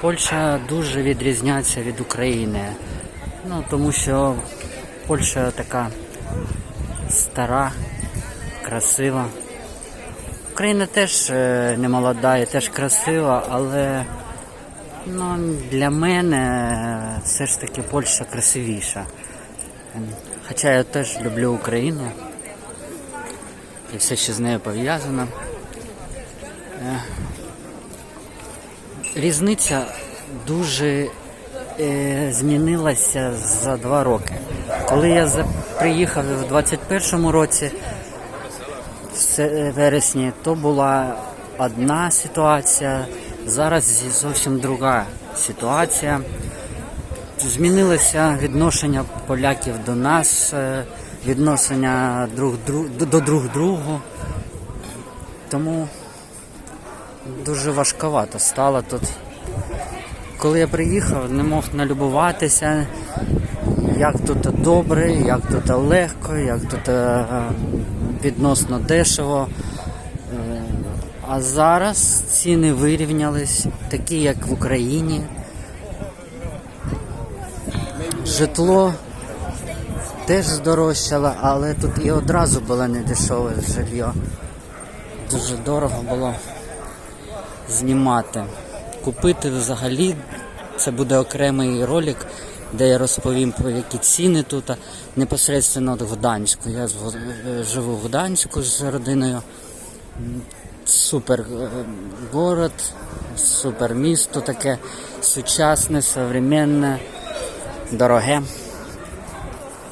Польща дуже відрізняється від України. Ну, тому що Польща така стара, красива. Україна теж е, не молода і теж красива, але ну, для мене все ж таки Польща красивіша. Хоча я теж люблю Україну і все, що з нею пов'язано. Різниця дуже е, змінилася за два роки. Коли я за, приїхав в 21-му році, в вересні, то була одна ситуація, зараз зовсім друга ситуація. Змінилося відношення поляків до нас, е, відношення друг, друг, до друг другу. Тому дуже важковато стало тут. Коли я приїхав, не мог налюбуватися, як тут добре, як тут легко, як тут е, відносно дешево. Е, А зараз ціни вирівнялись, такі як в Україні. Житло теж здорожчало, але тут і одразу було не дешеве жилье. Дуже дорого було знімати. Купити взагалі це буде окремий ролик, де я розповім про які ціни тут непосередньо в Гданську. Я е, живу в Гданську з родиною. Супер е, город, супер місто таке сучасне, современне, дороге.